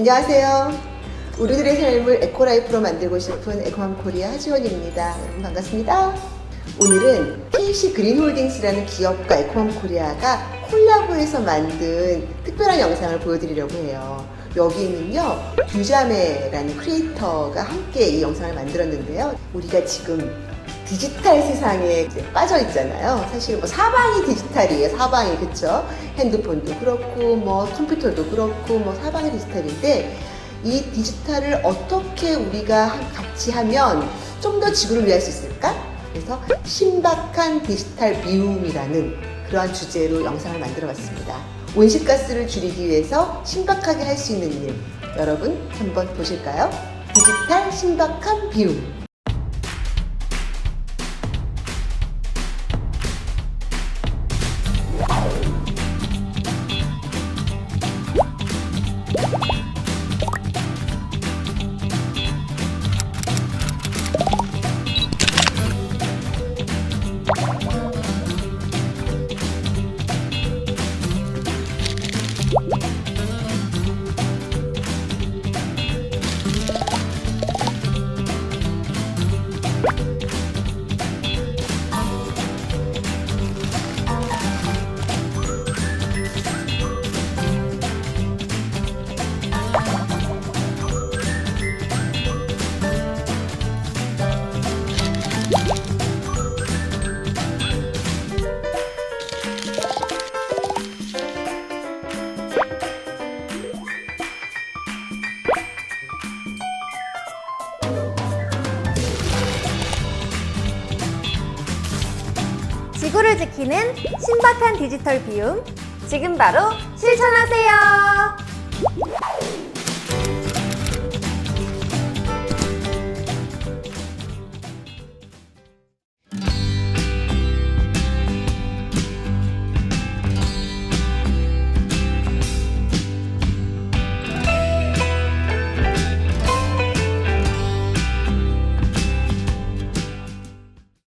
안녕하세요. 우리들의 삶을 에코라이프로 만들고 싶은 에코맘 코리아 하지원입니다. 여러분 반갑습니다. 오늘은 KC 그린홀딩스라는 기업과 에코맘 코리아가 콜라보해서 만든 특별한 영상을 보여드리려고 해요. 여기는요, 두자매라는 크리에이터가 함께 이 영상을 만들었는데요. 우리가 지금 디지털 세상에 빠져 있잖아요. 사실 뭐 사방이 디지털이에요. 사방이 그쵸? 핸드폰도 그렇고 뭐 컴퓨터도 그렇고 뭐 사방이 디지털인데 이 디지털을 어떻게 우리가 같이 하면 좀 더 지구를 위할 수 있을까? 그래서 신박한 디지털 비움이라는 그러한 주제로 영상을 만들어 봤습니다. 온실가스를 줄이기 위해서 신박하게 할 수 있는 일 여러분 한번 보실까요? 디지털 신박한 비움 지구를 지키는 신박한 디지털 비움 지금 바로 실천하세요.